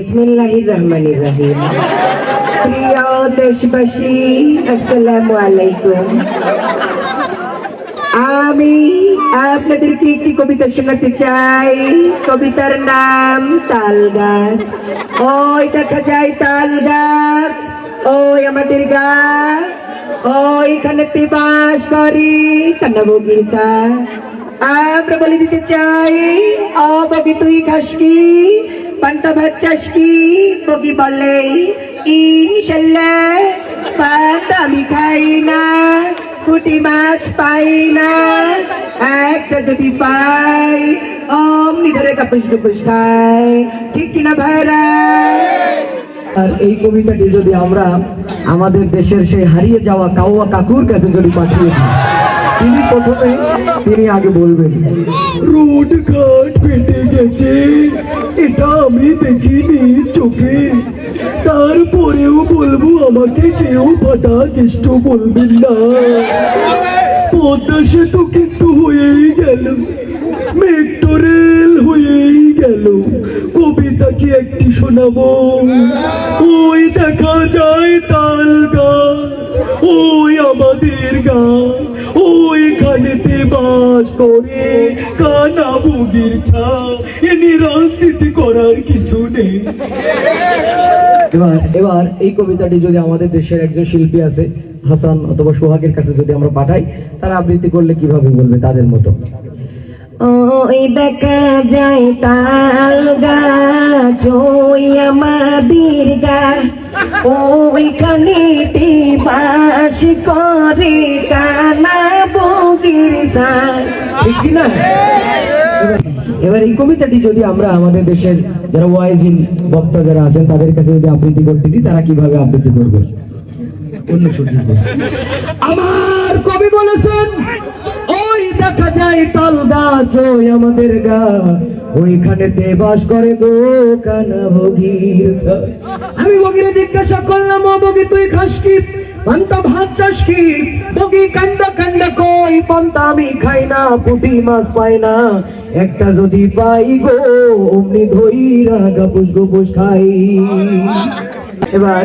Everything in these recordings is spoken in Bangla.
বিসমিল্লাহির রহমানির রহিম। প্রিয় দেশবাসী, আসসালামু কবিতা শোনাতে চাই। কবিতার নাম তাল গাছ ওই দেখা যায় তাল গাছ ওই আমাদের গাছ ওইখানেতে বাস করি কান্না বগিচা আমরা বলে দিতে চাই ও বগি তুই খাস কি? কি বগি বলে আমি খাই না মাছ পাই না একটা যদি পাই অমনি ধরে কাপুস কুপুস খায় ঠিক কিনা ভাইরা? আর এই কবিতাটি যদি আমরা আমাদের দেশের সেই হারিয়ে যাওয়া কাউয়া কাকুর কাছে যদি পাঠিয়ে দিই তিনি প্রথমে তিনি আগে বলবেন। রোড ঘাট ফেটে গেছে, এটা আমি দেখিনি চোখে। তারপরেও বলব, আমাকে কেউ ফাটা কেষ্ট বলবেন না। পদ্মা সেতু কিন্তু হয়েই গেল, মেট্রো রেল হয়েই গেল। কবিতা কি একটি শোনাবো? ওই দেখা যায় তাল গাছ, ওই আমাদের ওইখানেতে বাস করে কানা বুগির ছা এনি রাজনীতি করার কিছু নেই। এবার এবার এই কবিতাটি যদি আমাদের দেশের একজন শিল্পী আছে হাসান অথবা সোহাগের কাছে যদি আমরা পাঠাই তারা আবৃত্তি করলে কীভাবে বলবে তাদের মতো? ওই দেখা যায় তাল গাছ ওই আমাদের গা। ওইখানে বাস করে কানা বগির এবার- এই কবিতাটি যদি আমরা আমাদের দেশের যারা ওয়াইজিন বক্তা যারা আছেন, তাদের কাছে যদি আবৃত্তি করতে দিই, তারা কীভাবে আবৃত্তি করবে? আমার কবি বলেছেন, ওই দেখা যায় তাল গাছ ওই আমাদের গা। ওইখানেতে বাস করে গো কানা ভগির সা- আমি বগিরে জিজ্ঞাসা করলাম, ও বগি, তুই খাস কি? ভাত চাস কি? বগি কই পান্তা আমি খাই না, পুঁটি মাছ পাই না। একটা যদি পাই গো, অমনি ধইরা খাই। এবার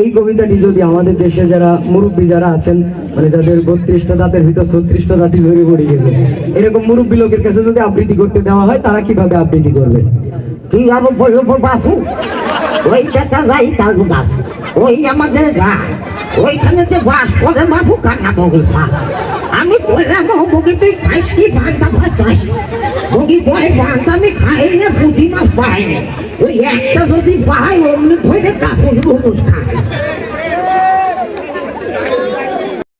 এই কবিতাটি যদি আমাদের দেশে যারা মুরব্বী যারা আছেন মানে যাদের বত্রিশটা দাঁতের ভিতর ছত্রিশটা দাঁতি ধরে পড়ে গেছে, এরকম মুরব্বী লোকের কাছে যদি আবৃত্তি করতে দেওয়া হয়, তারা কীভাবে আবৃত্তি করবে? কি আর ওই দেখা যাই তাল গাছ ওই আমাদের গাছ ওইখানে যে বাস করে বাপু কান্না বগিসা। আমি বললাম ও তুই খাইস কি ভান্তা ভাত চাই বগি বয় ভান্তা আমি খাই না পুঁটি মাছ পাই না। ওই একটা যদি পাই, অমনি ধরে কাপড় খায়